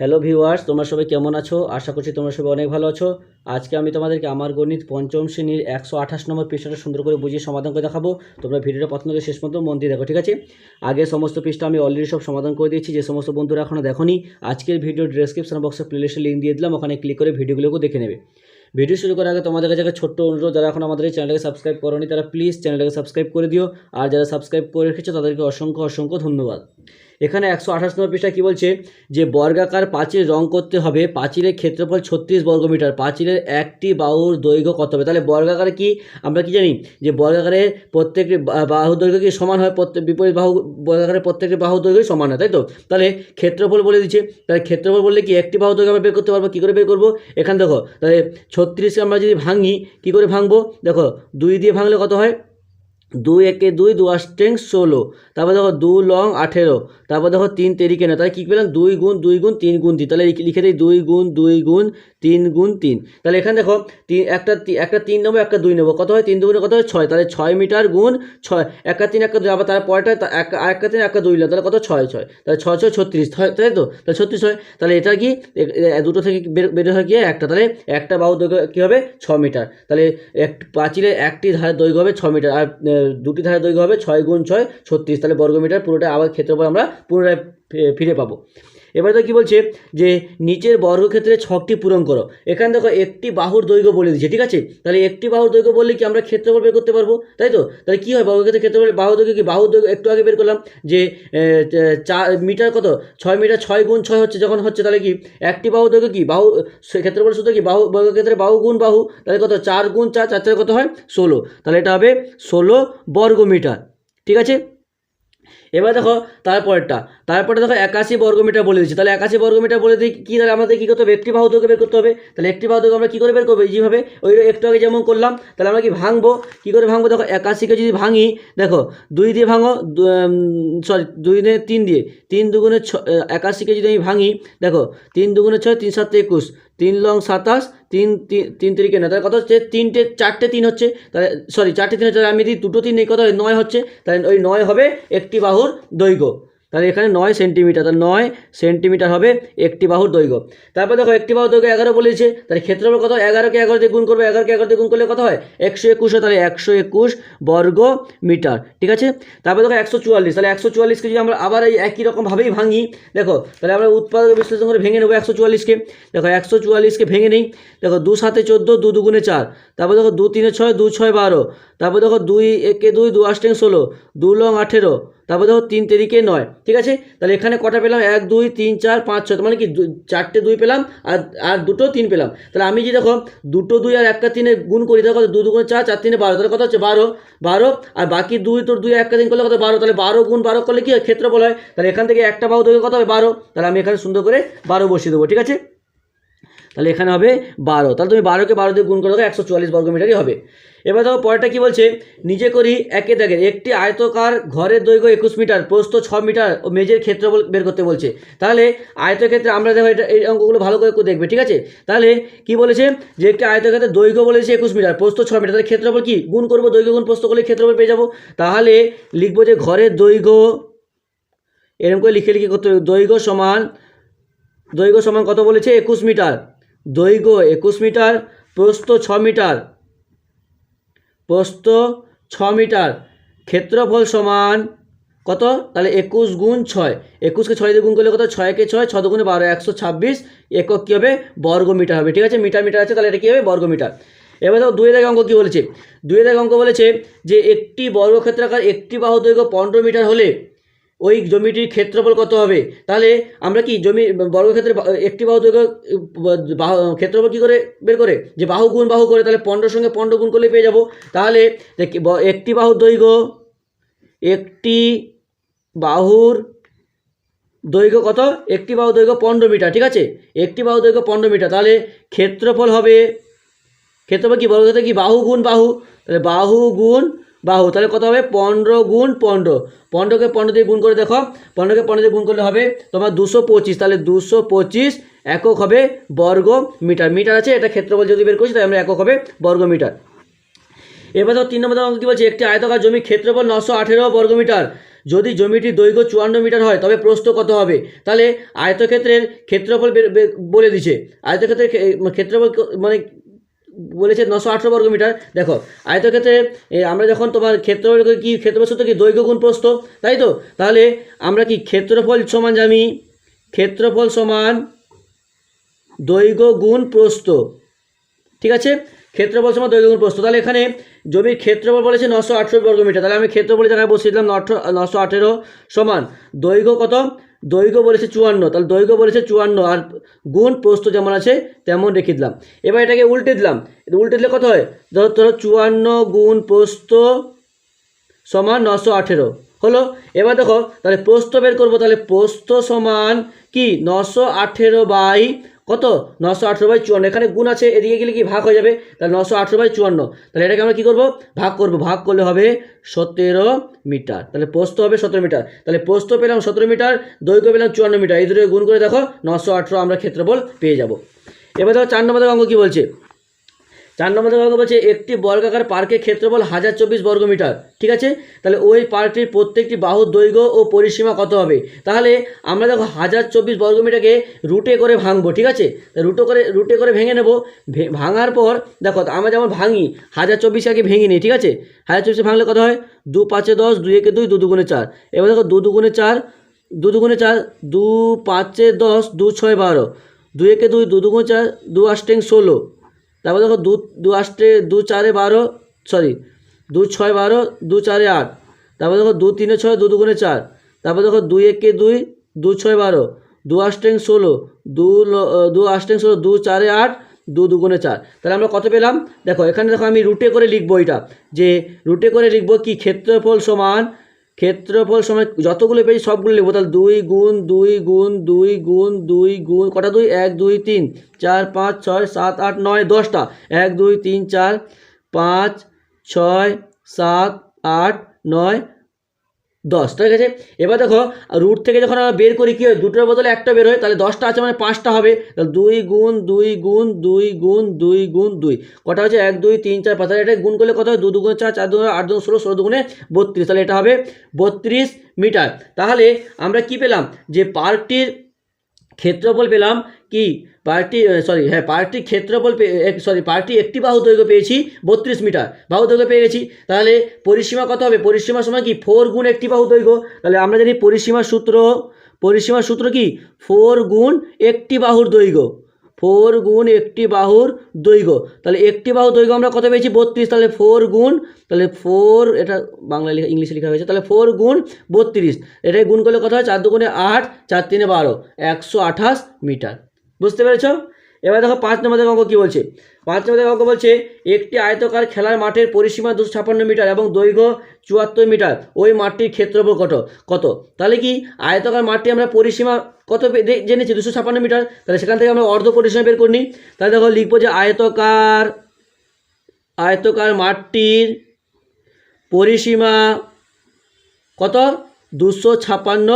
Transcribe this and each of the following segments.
Hello viewers তোমরা সবাই কেমন আছো? আশা করছি তোমরা সবাই অনেক ভালো আছো। আজকে আমি তোমাদেরকে আমার গণিত পঞ্চম শ্রেণির একশো আঠাশ নম্বর পৃষ্ঠাটা সুন্দর করে বুঝিয়ে সমাধান করে দেখাবো। তোমরা ভিডিওটা প্রথম থেকে শেষ পর্যন্ত মন দিয়ে দেখো, ঠিক আছে? আগে সমস্ত পৃষ্ঠা আমি অলরেডি সব সমাধান করে দিয়েছি, যে সমস্ত বন্ধুরা এখনও দেখোনি, আজকের ভিডিও ডিসক্রিপশন বক্সে প্লেলিস্টে লিঙ্ক দিয়ে দিলাম, ওখানে ক্লিক করে ভিডিওগুলোকে দেখে নেবে। ভিডিও শুরু করার আগে তোমাদের কাছে একটা ছোট্ট অনুরোধ, যারা এখন আমাদের এই চ্যানেলটাকে সাবস্ক্রাইব করোনি, তারা প্লিজ চ্যানেলটাকে সাবস্ক্রাইব করে দিও। আর যারা সাবস্ক্রাইব করে রেখেছো, তাদেরকে অসংখ্য অসংখ্য ধন্যবাদ। এখানে একশো আঠাশ নম্বর পৃষ্ঠা কী বলছে? যে বর্গাকার পাঁচিল রং করতে হবে, পাঁচিলের ক্ষেত্রফল ছত্রিশ বর্গমিটার, পাঁচিলের একটি বাহুর দৈর্ঘ্য কত হবে? তাহলে বর্গাকারে কি? আমরা কি জানি? যে বর্গাকারের প্রত্যেকটি বা- বাহু দৈর্ঘ্য কি সমান হয়? প্রত্যেক বিপরীত বাহু বর্গাকারের প্রত্যেকটি বাহু দৈর্ঘ্য সমান হয়, তাই তো? তাহলে ক্ষেত্রফল বলে দিচ্ছে। তাহলে ক্ষেত্রফল বললে কি একটি বাহু দৈর্ঘ্য আমরা বের করতে পারব? কী করে বের করব? এখানে দেখো, তাহলে ছত্রিশকে আমরা যদি ভাঙি, কী করে ভাঙবো? দেখো, দুই দিয়ে ভাঙলে কত হয়? দুই একে দুই, দু আষ্টেং ষোলো। তারপর দেখো দু লং আঠেরো। তারপর দেখো তিন তেরিকে না তাহলে কী পেলাম? দুই গুণ দুই গুণ, তিন গুণ তিন। তাহলে লিখে দিই দুই গুণ দুই গুণ, তিন গুণ, তিন। তাহলে এখানে দেখো তিন, একটা একটা তিন নেব, একটা দুই নেব। কত হয়? তিন দুগুণে কত হয়? ছয়। তাহলে ছয় মিটার গুণ ছয়। একটা তিন, একটা দুই। আবার তার এক- একটা তিন, একটা দুই নিলাম। তাহলে কত? ছয় ছয়। তাহলে ছয় ছয়, ছত্রিশ। তাই তো? তাহলে ছত্রিশ হয়। তাহলে এটা কি? দুটো থেকে বের হয় গিয়ে একটা। তাহলে একটা বাহু দৈর্ঘ্য কী হবে? ছ মিটার। তাহলে এক পাঁচিলের একটি ধারের দৈর্ঘ্য হবে ছ মিটার। আর দুটি ধারে দৈর্ঘ্য হবে, ছয় গুণ ছয়, ছত্রিশ। তাহলে বর্গমিটার পুরোটা আবার ক্ষেত্রফল আমরা পুনরায় ফিরে পাবো। এবার তো কী বলছে? যে নিচের বর্গক্ষেত্রে ছকটি পূরণ করো। এখানে দেখো একটি বাহুর দৈর্ঘ্য বলে দিচ্ছে ঠিক আছে? তাহলে একটি বাহুর দৈর্ঘ্য বললে কি আমরা ক্ষেত্রফল বের করতে পারব? তাই তো? তাহলে কী হয়? বর্গক্ষেত্রে ক্ষেত্রফল বাহু দৈর্ঘ্য কি? বাহুর দৈর্ঘ্য একটু আগে বের করলাম যে চার মিটার কত? ছয় মিটার, ছয় গুণ ছয় হচ্ছে, যখন হচ্ছে তাহলে কি? একটি বাহু দৈর্ঘ্য কি? বাহু ক্ষেত্রফল সূত্র কি? বাহু, বর্গক্ষেত্রে বাহু গুণ বাহু, তাহলে কত? চার গুণ চার চার চার কত হয়? ষোলো। তাহলে এটা হবে ষোলো বর্গ মিটার ঠিক আছে? এবার দেখো তারপরটা তারপরে দেখো একাশি বর্গমিটার বলে দিচ্ছে তাহলে একাশি বর্গমিটার বলে দিই কী তাহলে আমাদের কী করতে হবে? একটি বাহু দৈর্ঘ্য বের করতে হবে। তাহলে একটি বাহু দৈর্ঘ্য আমরা কী করে বের করব? যেভাবে ওই একটু আগে যেমন করলাম, তাহলে আমরা কি ভাঙবো? কী করে ভাঙবো? দেখো, একাশিকে যদি ভাঙি, দেখো, দুই দিয়ে ভাঙো সরি দুই দিয়ে তিন দিয়ে। তিন দুগুণে ছ একাশিকে যদি আমি ভাঙি, দেখো, তিন দুগুণে ছয়, তিন সাত একুশ। তিন লং সাতাশ, তিন তিন তিরিকে নয়, তাহলে কত হচ্ছে? তিনটে, চারটে তিন হচ্ছে। তাহলে সরি চারটে তিন হচ্ছে আমি যদি দুটো তিন নেই, কত নয় হচ্ছে। তাহলে ওই নয় হবে একটি বাহুর দৈর্ঘ্য। তাহলে এখানে নয় সেন্টিমিটার, তাহলে নয় সেন্টিমিটার হবে একটি বাহুর দৈর্ঘ্য। তারপর দেখো একটি বাহুর দৈর্ঘ্য এগারো বলেছে, তাহলে ক্ষেত্রফল কত? এগারোকে এগারো দিয়ে গুণ করবে, এগারোকে এগারো দিয়ে গুণ করলে কত হয়? একশো একুশ তাহলে একশো একুশ বর্গ মিটার, ঠিক আছে? তারপর দেখো একশো চুয়াল্লিশ, তাহলে একশো চুয়াল্লিশকে যদি আমরা আবার এই একই রকমভাবেই ভাঙি, দেখো, তাহলে আমরা উৎপাদক বিশ্লেষণ করে ভেঙে নেব একশো চুয়াল্লিশকে। দেখো একশো চুয়াল্লিশকে ভেঙে নিই, দেখো দু সাতে চোদ্দ, দু দুগুণে চার, তারপর দেখো দু তিনে ছয়, দু ছয় বারো, তারপর দেখো দুই একে দুই, দু আষ্টেং ষোলো, দু লং আঠেরো তারপর দেখো তিন তারিখে নয়, ঠিক আছে? তাহলে এখানে কটা পেলাম? এক, দুই, তিন, চার, পাঁচ, ছয় মানে কি দু- চারটে দুই পেলাম আর আর দুটো তিন পেলাম। তাহলে আমি যে দেখো দুটো দুই আর একটা তিনে গুণ করি দেখো দু দুগুণে চার চার, তিনে বারো, তাহলে কত হচ্ছে? বারো বারো, আর বাকি দুই, তোর দুই, একটা তিন করলে কত? বারো, তাহলে বারো গুণ বারো করলে কি ক্ষেত্রফল হয়। তাহলে এখান থেকে একটা বাহু দৈর্ঘ্য কত হবে? বারো। তাহলে আমি এখানে সুন্দর করে বারো বসিয়ে দেবো, ঠিক আছে? তাহলে এখানে হবে বারো। তাহলে তুমি বারোকে বারো দিয়ে গুণ করে দেখো একশো চুয়াল্লিশ বর্গমিটারই হবে। এবার দেখো পরেরটা কী বলছে? নিজে করি একে দেখে একটি আয়তকার ঘরের দৈর্ঘ্য একুশ মিটার, প্রস্থ ছ মিটার ও মেজের ক্ষেত্র বের করতে বলছে। তাহলে আয়তক্ষেত্রে আমরা দেখো এটা এই অঙ্কগুলো ভালো করে দেখবে, ঠিক আছে? তাহলে কি বলেছে? যে একটি আয়তক্ষেত্রে দৈর্ঘ্য বলেছে একুশ মিটার, প্রস্থ ছ মিটার, তাহলে ক্ষেত্রফল কি? গুণ করব, দৈর্ঘ্য গুণ প্রস্থ করলে ক্ষেত্রফল পেয়ে যাব। তাহলে লিখব যে ঘরের দৈর্ঘ্য এরকম করে লিখে লিখে করতে দৈর্ঘ্য সমান দৈর্ঘ্য সমান কত বলেছে? একুশ মিটার। দৈর্ঘ্য একুশ মিটার, প্রস্থ ছ মিটার। প্রস্থ ছ মিটার। ক্ষেত্রফল সমান কত? তাহলে একুশ গুণ ছয়। একুশকে ছয় দিয়ে গুণ করলে কত? ছয়কে ছয়, ছ দুগুণে বারো, একশো ছাব্বিশ। একক কী হবে? বর্গ মিটার হবে। ঠিক আছে? মিটার মিটার আছে। তাহলে এটা কী হবে? বর্গ মিটার। এবার দেখো, দুই দাগে অঙ্ক কী বলেছে? দুই দাগে অঙ্ক বলেছে যে একটি বর্গক্ষেত্রাকার একটি বাহু দৈর্ঘ্য পনেরো মিটার হলে ওই জমিটির ক্ষেত্রফল কত হবে? তাহলে আমরা কি জমি বর্গক্ষেত্রে একটি বাহু দৈর্ঘ্য বাহু, ক্ষেত্রফল কী করে বের করে? যে বাহু গুণ বাহু করে, তাহলে পনেরোর সঙ্গে পনেরো গুণ করলে পেয়ে যাব। তাহলে একটি বাহুর দৈর্ঘ্য, একটি বাহুর দৈর্ঘ্য কত? একটি বাহু দৈর্ঘ্য পনেরো মিটার, ঠিক আছে? একটি বাহু দৈর্ঘ্য পনেরো মিটার, তাহলে ক্ষেত্রফল হবে, ক্ষেত্রফল কি? বর্গক্ষেত্রে কি? বাহু গুণ বাহু, তাহলে বাহু গুণ বাহু, তাহলে কত হবে? পনেরো গুণ পনেরো। পনেরোকে পনেরো দিয়ে গুণ করে দেখো। পনেরোকে পনেরো দিয়ে গুণ করলে হবে তোমার দুশো পঁচিশ। তাহলে দুশো পঁচিশ একক হবে বর্গ মিটার মিটার আছে, এটা ক্ষেত্রফল যদি বের করছি তাহলে আমরা একক হবে বর্গ মিটার এবার দেখো তিন নম্বর অঙ্ক কি বলছে? একটি আয়তকার জমি ক্ষেত্রফল নশো আঠেরো বর্গমিটার। যদি জমিটির দৈর্ঘ্য চুয়ান্ন মিটার হয়, তবে প্রস্থ কত হবে? তাহলে আয়তক্ষেত্রের ক্ষেত্রফল বলে দিছে। আয়তক্ষেত্রের ক্ষে- ক্ষেত্রফল মানে বলেছে নশো আঠেরো বর্গ মিটার। দেখো, আয়তক্ষেত্রে আমরা যখন তোমার ক্ষেত্রফল কি ক্ষেত্রফল সূত্র কি? দৈর্ঘ্য গুণ প্রস্থ, তাই তো? তাহলে আমরা কি ক্ষেত্রফল সমান জানি? ক্ষেত্রফল সমান দৈর্ঘ্য গুণ প্রস্থ। ঠিক আছে? ক্ষেত্রফল সমান দৈর্ঘ্য গুণ প্রস্থ। তাহলে এখানে জমির ক্ষেত্রফল বলেছে নশো আঠেরো বর্গ মিটার। তাহলে আমি ক্ষেত্রফলের জায়গায় বসিয়ে দিলাম নশো আঠেরো সমান দৈর্ঘ্য কত? দৈর্ঘ্য বলেছে চুয়ান্ন, তাহলে দৈর্ঘ্য বলেছে চুয়ান্ন, আর গুণ প্রস্থ যেমন আছে তেমন রেখে দিলাম। এবার এটাকে উল্টে দিলাম উল্টে দিলে কত হয়? ধরো ধরো, চুয়ান্ন গুণ প্রস্থ সমান নশো আঠেরো। হলো, এবার দেখো, তাহলে প্রস্থ বের করব, তাহলে প্রস্থ সমান কি? নশো আঠেরো বাই কত? নশো আঠেরো বাই চুয়ান্ন। এখানে গুণ আছে, এদিকে গেলে কি ভাগ হয়ে যাবে? তাহলে নশো আঠেরো বাই চুয়ান্ন। তাহলে এটাকে আমরা কী করব? ভাগ করব। ভাগ করলে হবে সতেরো মিটার। তাহলে প্রস্থ হবে সতেরো মিটার। তাহলে প্রস্থ পেলাম সতেরো মিটার, দৈর্ঘ্য পেলাম চুয়ান্ন মিটার। এই দুটো গুণ করে দেখো, নশো আঠেরো আমরা ক্ষেত্রফল পেয়ে যাব। এবার দেখো চার নম্বর অঙ্ক কী বলছে? চার নম্বর অঙ্ক বলছে, একটি বর্গাকার পার্কের ক্ষেত্রফল হাজার চব্বিশ বর্গমিটার ঠিক আছে? তাহলে ওই পার্কটির প্রত্যেকটি বাহুর দৈর্ঘ্য ও পরিসীমা কত হবে? তাহলে আমরা দেখো হাজার চব্বিশ বর্গমিটারকে রুটে করে ভাঙবো, ঠিক আছে? রুটো করে, রুটে করে ভেঙে নেব। ভাঙার পর, দেখো আমরা যেমন ভাঙি, হাজার চব্বিশ আগে ভেঙে নিই, ঠিক আছে? হাজার চব্বিশে ভাঙলে কত হয়? দু পাঁচে দশ, দুই একে দুই, দু দুগুণে চার। এবার দেখো, দু দুগুণে চার, দু দুগুণে চার, দু পাঁচে দশ, দু ছয় বারো। দুই একে দুই, দু দুগুণে চার, দু আষ্টেং ষোলো। তারপর দেখো দু দু আষ্টে দু চারে বারো সরি দু ছয় বারো, দু চারে আট। তারপর দেখো দু তিনে ছয়, দু দুগুণে চার। তারপর দেখো দুই একে দুই, দু ছয় বারো, দু আষ্টেং ষোলো, দু দু আষ্টেং ষোলো, দু চারে আট, দু দুগুণে চার। তাহলে আমরা কত পেলাম? দেখো, এখানে দেখো আমি রুটে করে লিখব এটা, যে রুটে করে লিখব কি? ক্ষেত্রফল সমান ক্ষেত্রফল সময় যতগুলো পেয়েছি, সবগুলো লিখব। তাহলে দুই গুণ দুই গুণ দুই গুণ দুই গুণ, কটা দুই? এক, দুই, তিন। চার, পাঁচ, ছয়, সাত, আট, নয়, দশটা। এক, দুই, তিন, চার, পাঁচ, ছয়, সাত, আট, নয় দশ, ঠিক আছে? এবার দেখো রুট থেকে যখন আমরা বের করি, কী হয়? দুটোর বদলে একটা বের হয়, তাহলে দশটা আছে মানে পাঁচটা হবে। তাহলে দুই গুণ দুই গুণ দুই গুণ দুই গুণ, দুই। কটা হচ্ছে? এক, দুই, তিন, চার, পাঁচ। এটা গুণ করলে কত হয়? দু দুগুণে চার চার দুগুণে আট, দুগুণ ষোলো ষোলো দুগুণে বত্রিশ। তাহলে এটা হবে বত্রিশ মিটার। তাহলে আমরা কি পেলাম? যে পার্কটির ক্ষেত্রফল পেলাম কি? পার্টি সরি হ্যাঁ পার্কটির ক্ষেত্রফল সরি পার্টি একটি বাহু দৈর্ঘ্য পেয়েছি বত্রিশ মিটার। বাহু দৈর্ঘ্য পেয়ে গেছি। তাহলে পরিসীমা কত হবে? পরিসীমার সময় কি? ফোর গুণ একটি বাহু দৈর্ঘ্য। তাহলে আমরা জানি পরিসীমার সূত্র পরিসীমার সূত্র কি? ফোর গুণ একটি বাহুর দৈর্ঘ্য। ফোর গুণ একটি বাহুর দৈর্ঘ্য। তাহলে একটি বাহু দৈর্ঘ্য আমরা কত পেয়েছি? বত্রিশ। তাহলে ফোর গুণ, তাহলে ফোর এটা বাংলায় লেখা, ইংলিশে লেখা হয়েছে। তাহলে ফোর গুণ বত্রিশ। এটাই গুণ করলে কত হয়? চার দুগুণে আট, চার তিনে বারো। একশো আঠাশ মিটার। বুঝতে পেরেছ? এবার দেখো পাঁচ নম্বর অঙ্ক কী বলছে? পাঁচ নম্বর অঙ্ক বলছে, একটি আয়তকার খেলার মাঠের পরিসীমা দুশো ছাপ্পান্ন মিটার এবং দৈর্ঘ্য চুয়াত্তর মিটার। ওই মাঠটির ক্ষেত্রফল কত? কত? তাহলে কি আয়তকার মাঠটি আমরা পরিসীমা কত জেনেছি? দুশো ছাপ্পান্ন মিটার। তাহলে সেখান থেকে আমরা অর্ধ পরিসীমা বের করি নিই। তাহলে দেখো লিখব যে আয়তকার আয়তকার মাঠটির পরিসীমা কত? দুশো ছাপ্পান্ন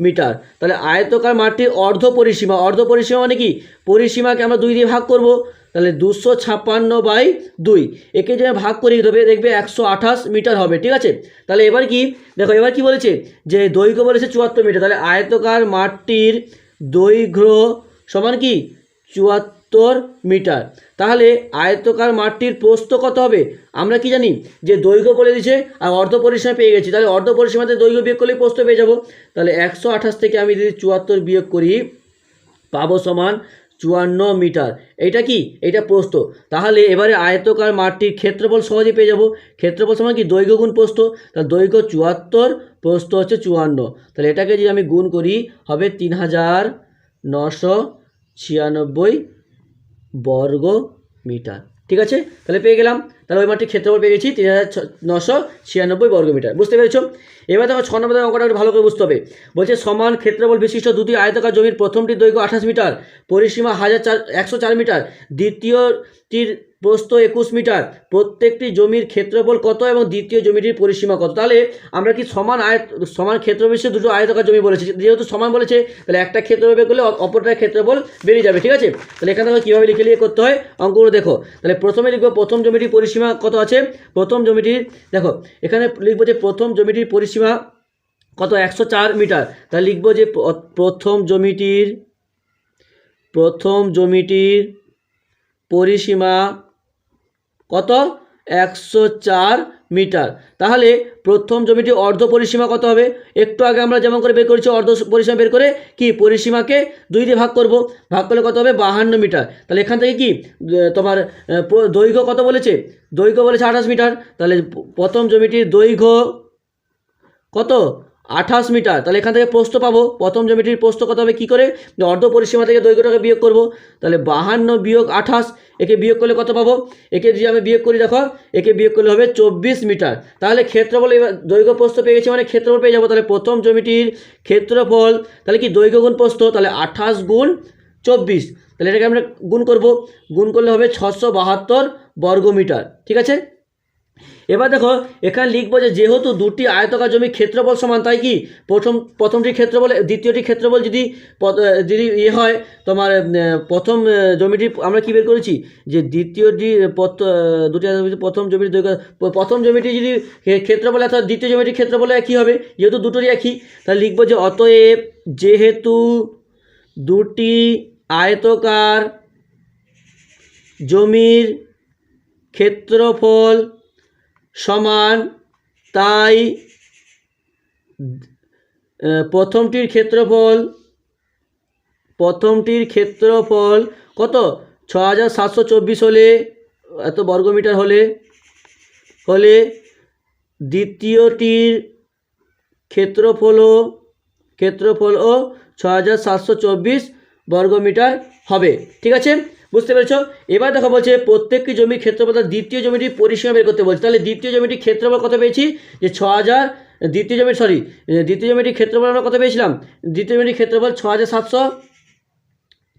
মিটার। তাহলে আয়তকার মাঠটির অর্ধ পরিসীমা। অর্ধ পরিসীমা মানে কি? পরিসীমাকে আমরা দুই দিয়ে ভাগ করব। তাহলে দুশো ছাপ্পান্ন বাই দুই। একে যদি ভাগ করি, তবে দেখবে একশো আঠাশ মিটার হবে, ঠিক আছে? তাহলে এবার কি? দেখো, এবার কি বলেছে? যে দৈর্ঘ্য বলেছে চুয়াত্তর মিটার। তাহলে আয়তকার মাঠটির দৈর্ঘ্য সমান কি? চুয়াত্তর মিটার। তাহলে আয়তকার মাঠটির প্রস্থ কত হবে? আমরা কি জানি? যে দৈর্ঘ্য বলে দিয়েছে আর অর্ধ পরিসীমা পেয়ে গেছি। তাহলে অর্ধ পরিসীমাতে দৈর্ঘ্য বিয়োগ করলে প্রস্থ পেয়ে যাব। তাহলে একশো আঠাশ থেকে আমি যদি চুয়াত্তর বিয়োগ করি, পাবো সমান চুয়ান্ন মিটার। এইটা কি? এইটা প্রস্থ। তাহলে এবারে আয়তকার মাঠটির ক্ষেত্রফল সহজে পেয়ে যাব। ক্ষেত্রফল সমান কি? দৈর্ঘ্য গুণ প্রস্থ। তাহলে দৈর্ঘ্য চুয়াত্তর, প্রস্থ হচ্ছে চুয়ান্ন। তাহলে এটাকে যদি আমি গুণ করি, হবে তিন হাজার নশো ছিয়ানব্বই বর্গ মিটার। ঠিক আছে? তাহলে পেয়ে গেলাম। তাহলে ওই মাঠটি ক্ষেত্রফল পেয়ে গেছি তিন হাজার নশো ছিয়ানব্বই বর্গ মিটার। বুঝতে পেরেছ? এবার দেখো ছ নম্বর অঙ্কটা একটু ভালো করে বুঝতে হবে। বলছে সমান ক্ষেত্রফল বিশিষ্ট দুটি আয়তকার জমির প্রথমটির দৈর্ঘ্য আঠাশ মিটার, পরিসীমা হাজার চার একশো চার মিটার, দ্বিতীয়টির প্রস্থ একুশ মিটার। প্রত্যেকটি জমির ক্ষেত্রফল কত এবং দ্বিতীয় জমিটির পরিসীমা কত? তাহলে আমরা কি সমান আয়ত, সমান ক্ষেত্র বিশিষ্ট দুটো আয়তকার জমি বলেছি? যেহেতু সমান বলেছে, তাহলে একটা ক্ষেত্রফল বের করলে অপরটার ক্ষেত্রফল বেরিয়ে যাবে, ঠিক আছে? তাহলে এখানে থেকে কীভাবে লিখে লিখে করতে হয়, অঙ্কগুলো দেখো। তাহলে প্রথমে লিখব প্রথম জমিটির পরিসীমা কত আছে? প্রথম জমিটির, দেখো, এখানে লিখব যে প্রথম জমিটির পরিসীমা কত? একশো চার মিটার। তাহলে লিখব যে প্রথম জমিটির প্রথম জমিটির পরিসীমা কত? একশো চার মিটার। তাহলে প্রথম জমিটি অর্ধ পরিসীমা কত হবে? একটু আগে আমরা যেমন করে বের করেছি, অর্ধ পরিসীমা বের করে কি? পরিসীমাকে দুই দিয়ে ভাগ করব। ভাগ করলে কত হবে? বাহান্ন মিটার। তাহলে এখান থেকে কি? তোমার দৈর্ঘ্য কত বলেছে? দৈর্ঘ্য বলেছে আঠাশ মিটার। তাহলে প্রথম জমিটির দৈর্ঘ্য কত? আঠাশ মিটার। তাহলে এখান থেকে প্রস্থ পাবো। প্রথম জমিটির প্রস্থ কত হবে? কী করে? অর্ধ পরিসীমা থেকে দৈর্ঘ্যটাকে বিয়োগ করব। তাহলে বাহান্ন বিয়োগ আঠাশ, একে বিয়োগ করলে কত পাবো? একে যদি আমি বিয়োগ করি, দেখো, একে বিয়োগ করলে হবে চব্বিশ মিটার। তাহলে ক্ষেত্রফল এবার দৈর্ঘ্য প্রস্থ পেয়ে গেছি মানে ক্ষেত্রফল পেয়ে যাব। তাহলে প্রথম জমিটির ক্ষেত্রফল, তাহলে কি দৈর্ঘ্য গুণ প্রস্থ? তাহলে আঠাশ গুণ চব্বিশ। তাহলে এটাকে আমরা গুণ করব। গুণ করলে হবে ছশো বাহাত্তর বর্গমিটার। ঠিক আছে? এবার দেখো, এখানে লিখব যে যেহেতু দুটি আয়তকার জমি ক্ষেত্রফল সমান, তাই কি? প্রথম প্রথমটির ক্ষেত্রফল, দ্বিতীয়টি ক্ষেত্রফল যদি যদি ইয়ে হয়, তোমার প্রথম জমিটি আমরা কি বের করেছি? যে দ্বিতীয়টি দুটি প্রথম প- প্রথম জমিটি যদি ক্ষে- ক্ষেত্রফল অর্থাৎ দ্বিতীয় জমিটির ক্ষেত্রফল একই হবে, যেহেতু দুটোরই একই। তাহলে লিখব যে অতএব যেহেতু দুটি আয়তকার জমির ক্ষেত্রফল সমান, তাই প্রথমটির ক্ষেত্রফল প্রথমটির ক্ষেত্রফল কত? ছ হাজার সাতশো চব্বিশ হলে, এত বর্গমিটার হলে হলে দ্বিতীয়টির ক্ষেত্রফলও ক্ষেত্রফলও ছ হাজার সাতশো চব্বিশ বর্গমিটার হবে। ঠিক আছে? বুঝতে পেরেছ? এবার দেখো বলছে, প্রত্যেকটি জমির ক্ষেত্রফল দ্বিতীয় জমিটির পরিসীমা বের করতে বলছে। তাহলে দ্বিতীয় জমিটির ক্ষেত্রফল কত পেয়েছি? যে ছ হাজার দ্বিতীয় জমি সরি দ্বিতীয় জমিটির ক্ষেত্রফল আমরা কত পেয়েছিলাম? দ্বিতীয় জমিটির ক্ষেত্রফল ছ হাজার সাতশো,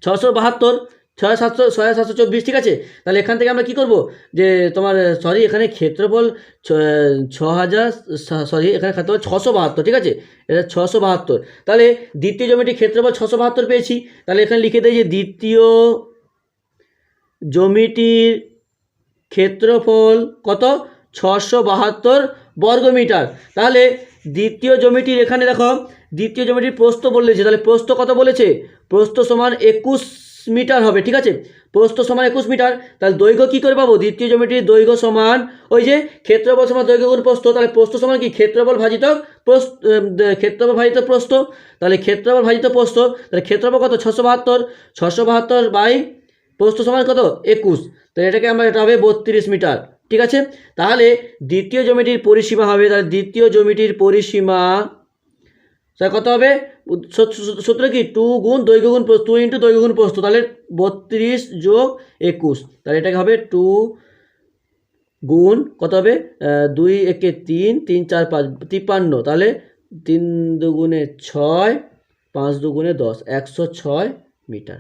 ছশো বাহাত্তর ছয় সাতশো ছয় সাতশো চব্বিশ, ঠিক আছে? তাহলে এখান থেকে আমরা কী করব? যে তোমার সরি এখানে ক্ষেত্রফল ছ হাজার সরি এখানে ক্ষেত্রফল ছশো বাহাত্তর, ঠিক আছে? এটা ছশো বাহাত্তর। তাহলে দ্বিতীয় জমিটির ক্ষেত্রফল ছশো বাহাত্তর পেয়েছি। তাহলে এখানে লিখে দেয় যে দ্বিতীয় জমিটির ক্ষেত্রফল কত? ছশো বাহাত্তর বর্গমিটার। তাহলে দ্বিতীয় জমিটির এখানে দেখো, দ্বিতীয় জমিটির প্রস্থ বলেছে। তাহলে প্রস্থ কত বলেছে? প্রস্থ সমান একুশ মিটার হবে, ঠিক আছে? প্রস্থ সমান একুশ মিটার। তাহলে দৈর্ঘ্য কী করে পাবো? দ্বিতীয় জমিটির দৈর্ঘ্য সমান ওই যে ক্ষেত্রফল সমান দৈর্ঘ্য গুণ প্রস্থ। তাহলে প্রস্থ সমান কি? ক্ষেত্রফল ভাজিত প্রস্থ ক্ষেত্রফল ভাজিত প্রস্থ। তাহলে ক্ষেত্রফল ভাজিত প্রস্থ। তাহলে ক্ষেত্রফল কত? ছশো বাহাত্তর। ছশো বাহাত্তর বাই প্রস্থ সমান কত? একুশ। তো এটাকে আমরা এটা হবে বত্রিশ মিটার। ঠিক আছে? তাহলে দ্বিতীয় জমিটির পরিসীমা হবে, তাহলে দ্বিতীয় জমিটির পরিসীমা স্যার কত হবে? সূত্র কি? টু গুণ দৈর্ঘ্য গুণ টু ইন্টু দৈর্ঘ্য গুণ প্রস্থ, তাহলে বত্রিশ যোগ একুশ। তাহলে এটাকে হবে টু গুণ কত হবে? দুই একে তিন তিন, চার, পাঁচ, তিপ্পান্ন। তাহলে তিন দুগুণে ছয়, পাঁচ দুগুণে দশ, একশো ছয় মিটার।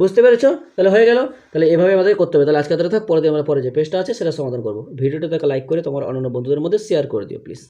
বুঝতে পেরেছ? তাহলে হয়ে গেল। তাহলে এভাবে আমাদের করতে হবে। তাহলে আজকে ধরে থাক পরে দিয়ে আমরা পরে যে পেজটা আছে, সেটা সমাধান করব। ভিডিওটা দেখা লাইক করে তোমার অন্যান্য বন্ধুদের মধ্যে শেয়ার করে দিও প্লিজ